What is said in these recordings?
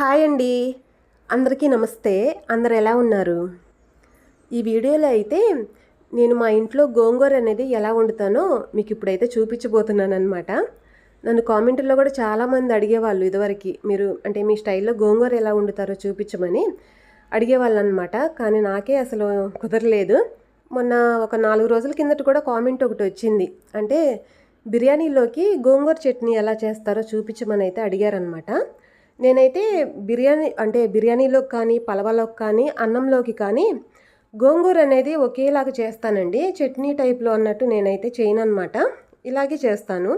Hi అండి. అందరికీ నమస్తే. అందరు ఎలా ఉన్నారు? ఈ వీడియోలో అయితే నేను మా ఇంట్లో గోంగూర అనేది ఎలా వండుతానో మీకు ఇప్పుడైతే చూపించబోతున్నాను అనమాట నన్ను కామెంట్లో కూడా చాలామంది అడిగేవాళ్ళు ఇదివరకు. మీరు అంటే మీ స్టైల్లో గోంగూర ఎలా వండుతారో చూపించమని అడిగేవాళ్ళు అనమాట కానీ నాకే అసలు కుదరలేదు. మొన్న ఒక నాలుగు రోజుల కిందట కూడా కామెంట్ ఒకటి వచ్చింది. అంటే బిర్యానీలోకి గోంగూర చట్నీ ఎలా చేస్తారో చూపించమని అయితే అడిగారనమాట నేనైతే బిర్యానీ అంటే బిర్యానీలోకి కానీ పలవలోకి కానీ అన్నంలోకి కానీ గోంగూర అనేది ఒకేలాగా చేస్తానండి. చట్నీ టైప్లో అన్నట్టు నేనైతే చేయను అనమాట ఇలాగే చేస్తాను.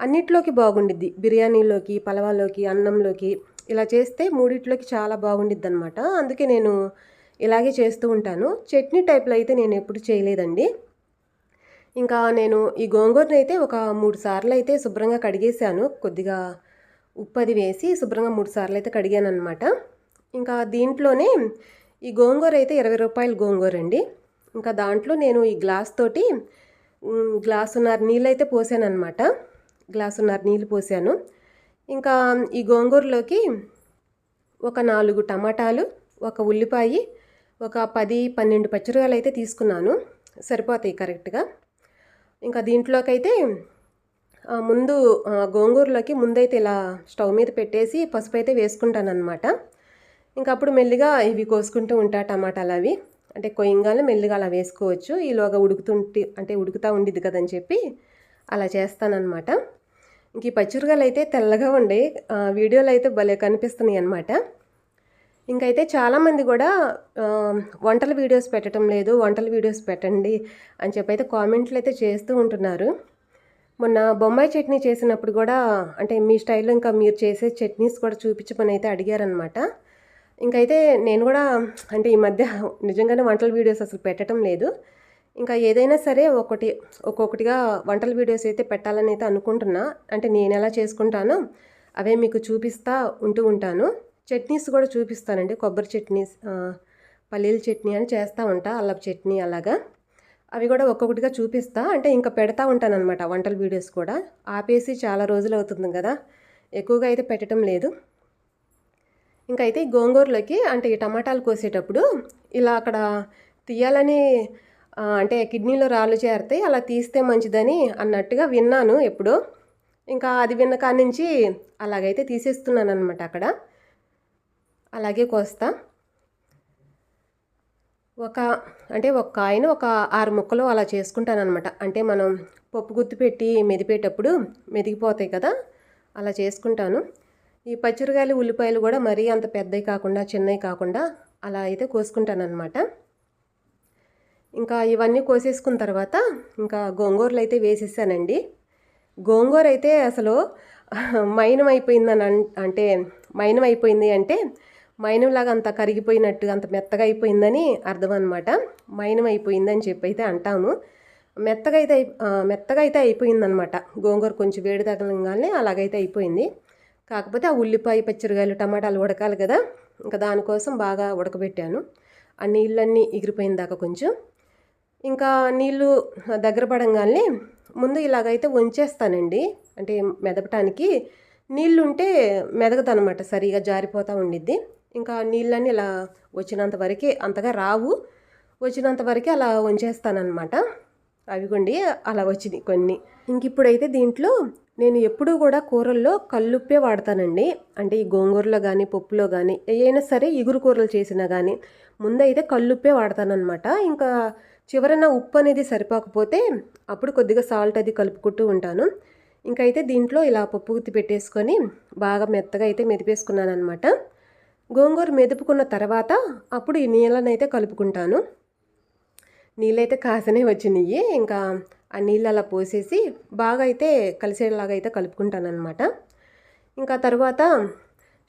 అన్నిట్లోకి బాగుండిద్ది. బిర్యానీలోకి పలవాలోకి అన్నంలోకి ఇలా చేస్తే మూడిట్లోకి చాలా బాగుండిద్ది అనమాట అందుకే నేను ఇలాగే చేస్తూ ఉంటాను. చట్నీ టైప్లో అయితే నేను ఎప్పుడు చేయలేదండి. ఇంకా నేను ఈ గోంగూరని అయితే ఒక మూడు సార్లు అయితే శుభ్రంగా కడిగేశాను. కొద్దిగా ఉప్పు అది వేసి శుభ్రంగా మూడు సార్లు అయితే కడిగాను అనమాట ఇంకా దీంట్లోనే ఈ గోంగూర అయితే ఇరవై రూపాయలు గోంగూర అండి. ఇంకా దాంట్లో నేను ఈ గ్లాస్ తోటి గ్లాసున్నర నీళ్ళు అయితే పోసాను అనమాట గ్లాసున్నర నీళ్ళు పోసాను. ఇంకా ఈ గోంగూరలోకి ఒక నాలుగు టమాటాలు ఒక ఉల్లిపాయ ఒక పది పన్నెండు పచ్చిరకాయలు అయితే తీసుకున్నాను. సరిపోతాయి కరెక్ట్గా. ఇంకా దీంట్లోకైతే ముందు గోంగూరలోకి ముందైతే ఇలా స్టవ్ మీద పెట్టేసి పసుపు అయితే వేసుకుంటానమాట ఇంకా అప్పుడు మెల్లిగా ఇవి కోసుకుంటూ ఉంటా టమాటాలు అవి. అంటే కొయ్యంగానే మెల్లిగా అలా వేసుకోవచ్చు. ఈలోగా ఉడుకుతుంటే అంటే ఉడుకుతూ ఉండిద్ది కదని చెప్పి అలా చేస్తానన్నమాట. ఇంక ఈ పచ్చిరకాయలు అయితే తెల్లగా ఉండే వీడియోలు అయితే భలే కనిపిస్తున్నాయి అనమాట ఇంకైతే చాలామంది కూడా వంటల వీడియోస్ పెట్టడం లేదు వంటల వీడియోస్ పెట్టండి అని చెప్పి అయితే కామెంట్లు అయితే చేస్తూ ఉంటున్నారు. మొన్న బొంబాయి చట్నీ చేసినప్పుడు కూడా అంటే మీ స్టైల్లో ఇంకా మీరు చేసే చట్నీస్ కూడా చూపించమని అయితే అడిగారనమాట ఇంకైతే నేను కూడా అంటే ఈ మధ్య నిజంగానే వంటల వీడియోస్ అసలు పెట్టడం లేదు. ఇంకా ఏదైనా సరే ఒకటి ఒక్కొక్కటిగా వంటల వీడియోస్ అయితే పెట్టాలని అయితే అనుకుంటున్నా. అంటే నేను ఎలా చేసుకుంటానో అవే మీకు చూపిస్తా ఉంటూ ఉంటాను. చట్నీస్ కూడా చూపిస్తానండి. కొబ్బరి చట్నీస్ పల్లీల చట్నీ అని చేస్తూ ఉంటా అల్లపు చట్నీ అలాగా. అవి కూడా ఒక్కొక్కటిగా చూపిస్తా. అంటే ఇంకా పెడతా ఉంటాను అనమాట వంటల వీడియోస్ కూడా. ఆపేసి చాలా రోజులు అవుతుంది కదా. ఎక్కువగా అయితే పెట్టడం లేదు. ఇంకా అయితే గోంగూరలోకి అంటే ఈ టమాటాలు కోసేటప్పుడు ఇలా అక్కడ తీయాలని అంటే కిడ్నీలో రాళ్ళు చేరితే అలా తీస్తే మంచిదని అన్నట్టుగా విన్నాను ఎప్పుడో. ఇంకా అది విన్న కాడి నుంచి అలాగైతే తీసేస్తున్నాను అనమాట అక్కడ. అలాగే కోస్తా. ఒక అంటే ఒక కాయను ఒక ఆరు ముక్కలు అలా చేసుకుంటానమాట అంటే మనం పప్పు గుత్తి పెట్టి మెదిపేటప్పుడు మెదిగిపోతాయి కదా అలా చేసుకుంటాను. ఈ పచ్చిరకాయలు ఉల్లిపాయలు కూడా మరీ అంత పెద్దవి కాకుండా చిన్నవి కాకుండా అలా అయితే కోసుకుంటానమాట ఇంకా ఇవన్నీ కోసేసుకున్న తర్వాత ఇంకా గోంగూరలు అయితే వేసేసానండి. గోంగూర అయితే అసలు మైనం అయిపోయిందని అంటే మైనం అయిపోయింది అంటే మైనంలాగా అంత కరిగిపోయినట్టు అంత మెత్తగా అయిపోయిందని అర్థం అనమాట మైనం అయిపోయిందని చెప్పి అయితే అంటాము. మెత్తగా అయితే మెత్తగా అయితే అయిపోయిందనమాట గోంగూర కొంచెం వేడి తగలంగానే అలాగైతే అయిపోయింది. కాకపోతే ఆ ఉల్లిపాయ పచ్చిరకాయలు టమాటాలు ఉడకాలి కదా. ఇంకా దానికోసం బాగా ఉడకబెట్టాను. ఆ నీళ్ళన్నీ ఎగిరిపోయిన దాకా కొంచెం. ఇంకా నీళ్ళు దగ్గర పడంగానే ముందు ఇలాగైతే వంచేస్తానండి. అంటే మెదపటానికి నీళ్ళు ఉంటే మెదగదనమాట సరిగా జారిపోతూ ఉండిద్ది. ఇంకా నీళ్ళన్నీ ఇలా వచ్చినంత వరకే అంతగా రావు. వచ్చినంత వరకే అలా వంచేస్తానన్నమాట. కొండి అలా వచ్చినాయి కొన్ని. ఇంక ఇప్పుడైతే దీంట్లో నేను ఎప్పుడూ కూడా కూరల్లో కల్లుప్పే వాడతానండి. అంటే ఈ గోంగూరలో కానీ పప్పులో కానీ ఏదైనా సరే ఇగురు కూరలు చేసినా కానీ ముందైతే కల్లుప్పే వాడతానమాట ఇంకా చివరన ఉప్పు అనేది సరిపోకపోతే అప్పుడు కొద్దిగా సాల్ట్ అది కలుపుకుంటూ ఉంటాను. ఇంకైతే దీంట్లో ఇలా పప్పు గుత్తి పెట్టేసుకొని బాగా మెత్తగా అయితే మెదిపేసుకున్నాను అనమాట గోంగూర మెదుపుకున్న తర్వాత అప్పుడు ఈ నీళ్ళనైతే కలుపుకుంటాను. నీళ్ళైతే కాసనే వచ్చినాయి ఇంకా ఆ నీళ్ళు అలా పోసేసి బాగా అయితే కలిసేలాగా అయితే కలుపుకుంటాను అనమాట ఇంకా తర్వాత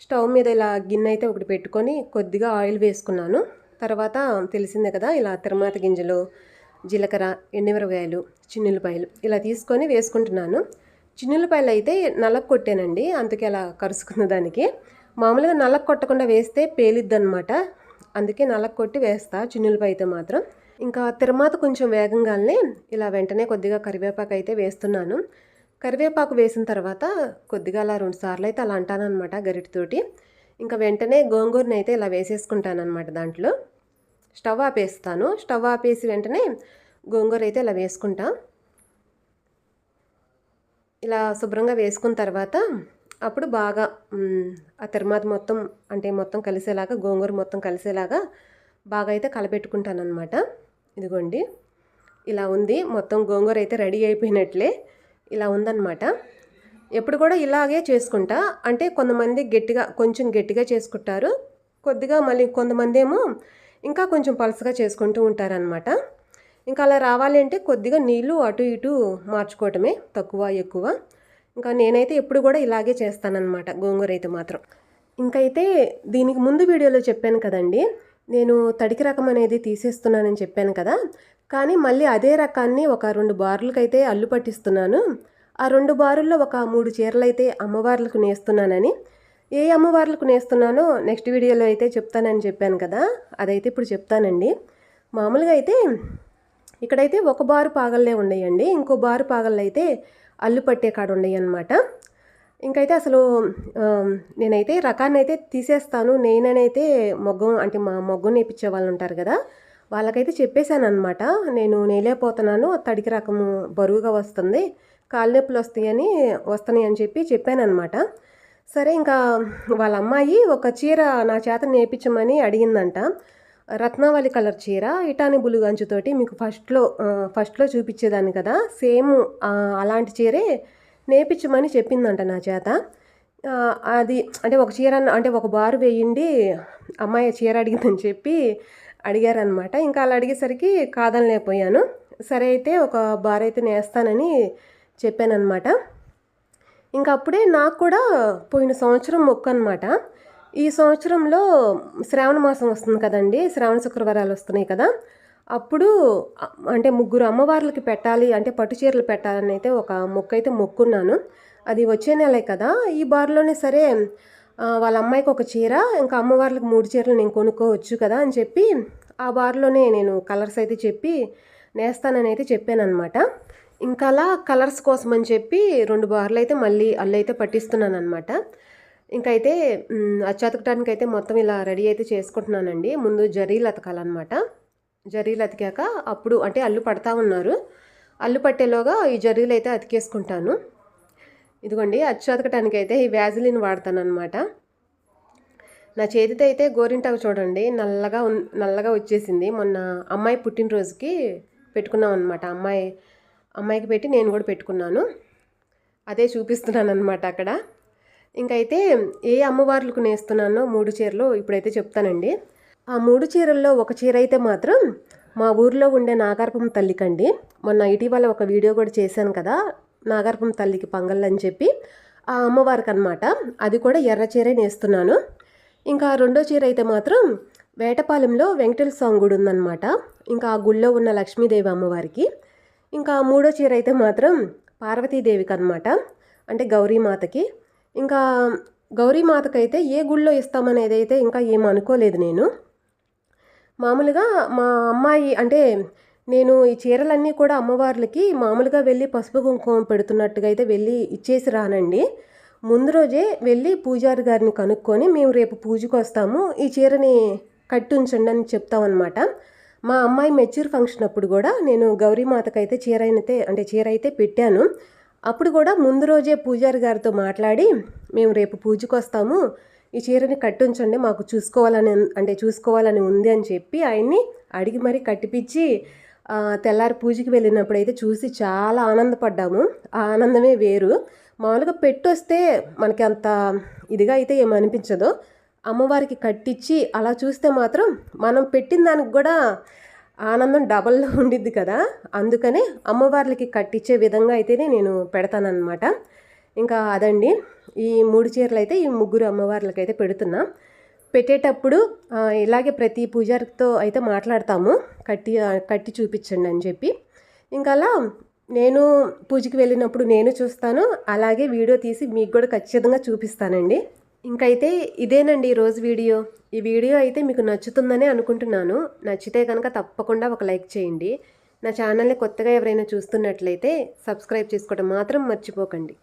స్టవ్ మీద ఇలా గిన్నె అయితే ఒకటి పెట్టుకొని కొద్దిగా ఆయిల్ వేసుకున్నాను. తర్వాత తెలిసిందే కదా ఇలా తిరుమాత గింజలు జీలకర్ర ఎండుమిరపకాయలు చిన్నులపాయలు ఇలా తీసుకొని వేసుకుంటున్నాను. చిన్నులపాయలు అయితే నల్లకు కొట్టానండి అందుకే అలా కరుసుకున్న దానికి. మామూలుగా నల్ల కొట్టకుండా వేస్తే పేలిద్దనమాట అందుకే నల్లకు కొట్టి వేస్తా చిన్నులపై అయితే మాత్రం. ఇంకా తిరుమాత కొంచెం వేగంగానే ఇలా వెంటనే కొద్దిగా కరివేపాకు అయితే వేస్తున్నాను. కరివేపాకు వేసిన తర్వాత కొద్దిగా అలా రెండు సార్లు అయితే అలా అంటానమాట గరిటితోటి. ఇంకా వెంటనే గోంగూరని అయితే ఇలా వేసేసుకుంటానమాట దాంట్లో. స్టవ్ ఆపేస్తాను. స్టవ్ ఆపేసి వెంటనే గోంగూర అయితే ఇలా వేసుకుంటా. ఇలా శుభ్రంగా వేసుకున్న తర్వాత అప్పుడు బాగా ఆ తిరుమాత మొత్తం అంటే మొత్తం కలిసేలాగా గోంగూర మొత్తం కలిసేలాగా బాగా అయితే కలపెట్టుకుంటాను అనమాట ఇదిగోండి. ఇలా ఉంది. మొత్తం గోంగూర అయితే రెడీ అయిపోయినట్లే ఇలా ఉందన్నమాట. ఎప్పుడు కూడా ఇలాగే చేసుకుంటా. అంటే కొంతమంది గట్టిగా కొంచెం గట్టిగా చేసుకుంటారు. కొద్దిగా మళ్ళీ కొంతమంది ఏమో ఇంకా కొంచెం పలసగా చేసుకుంటూ ఉంటారనమాట ఇంకా అలా రావాలి అంటే కొద్దిగా నీళ్ళు అటు ఇటు మార్చుకోవటమే తక్కువ ఎక్కువ. ఇంకా నేనైతే ఎప్పుడు కూడా ఇలాగే చేస్తానన్నమాట గోంగూర అయితే మాత్రం. ఇంకైతే దీనికి ముందు వీడియోలో చెప్పాను కదండి నేను తడికి రకం అనేది తీసేస్తున్నానని చెప్పాను కదా కానీ మళ్ళీ అదే రకాన్ని ఒక రెండు బారులకైతే అల్లు పట్టిస్తున్నాను. ఆ రెండు బారుల్లో ఒక మూడు చీరలు అయితే అమ్మవార్లకు నేస్తున్నానని. ఏ అమ్మవార్లకు నేస్తున్నానో నెక్స్ట్ వీడియోలో అయితే చెప్తానని చెప్పాను కదా అదైతే ఇప్పుడు చెప్తానండి. మామూలుగా అయితే ఇక్కడైతే ఒక బారు పాగల్లే ఉన్నాయండి ఇంకో బారు పాగళ్ళు అయితే అల్లు పట్టే కాడ ఉన్నాయి అనమాట ఇంకైతే అసలు నేనైతే రకాన్ని అయితే తీసేస్తాను. నేననైతే మొగ్గం అంటే మా మొగ్గం నేర్పించే వాళ్ళు ఉంటారు కదా వాళ్ళకైతే చెప్పేశాను అనమాట నేను నేలేపోతున్నాను తడికి రకము బరువుగా వస్తుంది కాలు నొప్పులు వస్తాయని వస్తున్నాయి అని చెప్పి చెప్పాను అనమాట సరే ఇంకా వాళ్ళ అమ్మాయి ఒక చీర నా చేత నేర్పించమని అడిగిందంట. రత్నావళి కలర్ చీర ఇటాని బులుగు అంచుతోటి మీకు ఫస్ట్లో ఫస్ట్లో చూపించేదాన్ని కదా. సేమ్ అలాంటి చీరే నేర్పించమని చెప్పిందంట నా చేత. అది అంటే ఒక చీర అంటే ఒక బారు వేయండి అమ్మాయి చీర అడిగిందని చెప్పి అడిగారనమాట ఇంకా అలా అడిగేసరికి కాదనలేకపోయాను. సరే అయితే ఒక బార్ అయితే నేస్తానని చెప్పానమాట ఇంకా అప్పుడే నాకు కూడా పోయిన సంవత్సరం మొక్క అనమాట ఈ సంవత్సరంలో శ్రావణ మాసం వస్తుంది కదండి. శ్రావణ శుక్రవారాలు వస్తున్నాయి కదా. అప్పుడు అంటే ముగ్గురు అమ్మవార్లకి పెట్టాలి అంటే పట్టు చీరలు పెట్టాలని అయితే ఒక మొక్క అయితే మొక్కున్నాను. అది వచ్చే నెలే కదా. ఈ బార్లోనే సరే వాళ్ళ అమ్మాయికి ఒక చీర ఇంకా అమ్మవార్లకు మూడు చీరలు నేను కొనుక్కోవచ్చు కదా అని చెప్పి ఆ బార్లోనే నేను కలర్స్ అయితే చెప్పి నేస్తానని అయితే చెప్పానమాట ఇంకా అలా కలర్స్ కోసం అని చెప్పి రెండు బార్లు అయితే మళ్ళీ అల్లు అయితే పట్టిస్తున్నాను అనమాట ఇంకైతే మ్, అచ్చతకటానికి అయితే మొత్తం ఇలా రెడీ అయితే చేసుకుంటున్నానండి. ముందు జరీలు అతకాలన్నమాట జరీలు అతికాక అప్పుడు అంటే అల్లు పడతా ఉన్నారు. అల్లు పట్టేలోగా ఈ జరీలు అయితే అతికేసుకుంటాను. ఇదిగోండి అచ్చు అతకటానికి అయితే ఈ వ్యాజిలిన్ వాడతాను అనమాట నా చేతితో అయితే గోరింటాకు చూడండి నల్లగా నల్లగా వచ్చేసింది. మొన్న అమ్మాయి పుట్టినరోజుకి పెట్టుకున్నాం అనమాట అమ్మాయి అమ్మాయికి పెట్టి నేను కూడా పెట్టుకున్నాను. అదే చూపిస్తున్నాను అనమాట అక్కడ. ఇంకైతే ఏ అమ్మవార్లకు నేస్తున్నానో మూడు చీరలు ఇప్పుడైతే చెప్తానండి. ఆ మూడు చీరల్లో ఒక చీర అయితే మాత్రం మా ఊర్లో ఉండే నాగార్పం తల్లికండి. మొన్న ఇటీవల ఒక వీడియో కూడా చేశాను కదా నాగార్పం తల్లికి పంగళ్ళు అని చెప్పి. ఆ అమ్మవారికి అనమాట అది కూడా ఎర్ర చీరే నేస్తున్నాను. ఇంకా రెండో చీర అయితే మాత్రం వేటపాలెంలో వెంకటేశ్వర స్వామి గుడి ఉందన్నమాట. ఇంకా ఆ గుళ్ళో ఉన్న లక్ష్మీదేవి అమ్మవారికి. ఇంకా మూడో చీర అయితే మాత్రం పార్వతీదేవికి అనమాట అంటే గౌరీమాతకి. ఇంకా గౌరీమాతకైతే ఏ గుళ్ళో ఇస్తామనేది అయితే ఇంకా ఏం అనుకోలేదు నేను. మామూలుగా మా అమ్మాయి అంటే నేను ఈ చీరలన్నీ కూడా అమ్మవార్లకి మామూలుగా వెళ్ళి పసుపు కుంకుమ పెడుతున్నట్టుగా అయితే వెళ్ళి ఇచ్చేసి రానండి. ముందు రోజే వెళ్ళి పూజారి గారిని కనుక్కొని మేము రేపు పూజకు వస్తాము ఈ చీరని కట్టి ఉంచండి అని చెప్తామన్నమాట. మా అమ్మాయి మెచ్యూర్ ఫంక్షన్ అప్పుడు కూడా నేను గౌరీమాతకైతే చీర అయితే అంటే చీర అయితే పెట్టాను. అప్పుడు కూడా ముందు రోజే పూజారి గారితో మాట్లాడి మేము రేపు పూజకు వస్తాము ఈ చీరని కట్టుంచండి మాకు చూసుకోవాలని అంటే చూసుకోవాలని ఉంది అని చెప్పి ఆయన్ని అడిగి మరీ కట్టిపించి తెల్లారి పూజకి వెళ్ళినప్పుడు అయితే చూసి చాలా ఆనందపడ్డాము. ఆ ఆనందమే వేరు. మామూలుగా పెట్టొస్తే మనకి అంత ఇదిగా అయితే ఏమనిపించదు. అమ్మవారికి కట్టించి అలా చూస్తే మాత్రం మనం పెట్టిన దానికి కూడా ఆనందం డబల్లో ఉండిద్ది కదా అందుకనే అమ్మవార్లకి కట్టించే విధంగా అయితేనే నేను పెడతానన్నమాట. ఇంకా అదండి ఈ మూడు చీరలు అయితే ఈ ముగ్గురు అమ్మవార్లకి అయితే పెడుతున్నా. పెట్టేటప్పుడు ఇలాగే ప్రతి పూజారితో అయితే మాట్లాడతాము కట్టి కట్టి చూపించండి అని చెప్పి. ఇంకా అలా నేను పూజకి వెళ్ళినప్పుడు నేను చూస్తాను అలాగే వీడియో తీసి మీకు కూడా ఖచ్చితంగా చూపిస్తానండి. ఇంకైతే ఇదేనండి ఈరోజు వీడియో. ఈ వీడియో అయితే మీకు నచ్చుతుందనే అనుకుంటున్నాను. నచ్చితే కనుక తప్పకుండా ఒక లైక్ చేయండి. నా ఛానల్ని కొత్తగా ఎవరైనా చూస్తున్నట్లయితే సబ్స్క్రైబ్ చేసుకోవడం మాత్రం మర్చిపోకండి.